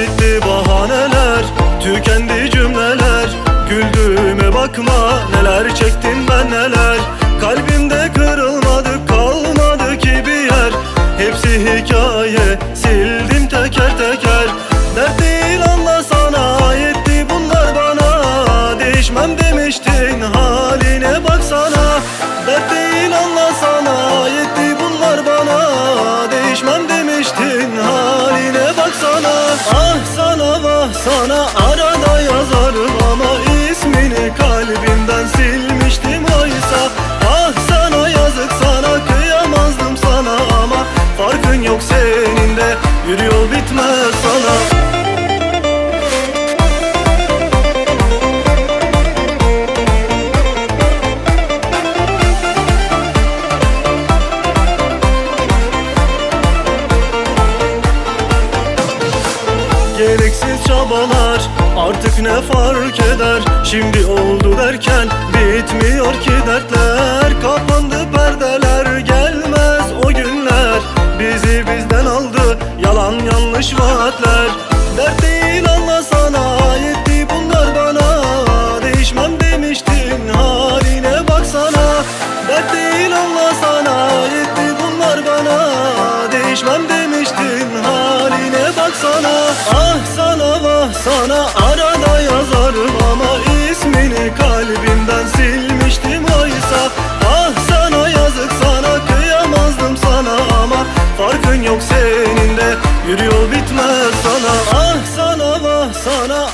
bitti bahaneler Tükendi cümleler. Güldüğüme bakma neler çektim ben neler. Kalbimde kırılmadı kalmadı ki bir yer. Hepsi hikaye sildim teker teker. Dert değil anlasana yetti bunlar bana. Değişmem demiştin haline sana arada yazarım ama ismini kalbimden silmiştim oysa. Ah sana yazık sana kıyamazdım sana ama Farkın yok senin de yol bitmez sana Gereksiz çabalar artık ne fark eder? Şimdi oldu derken bitmiyor ki dertler. Kapandı perdeler gelmez o günler. Bizi bizden aldı yalan yanlış vaatler. Dert değil anlasana Bak sana ah sana vah sana. Arada yazarım ama ismini kalbimden silmiştim oysa. Ah sana yazık sana kıyamazdım sana ama Farkın yok senin de yürü yol bitmez sana. Ah sana vah sana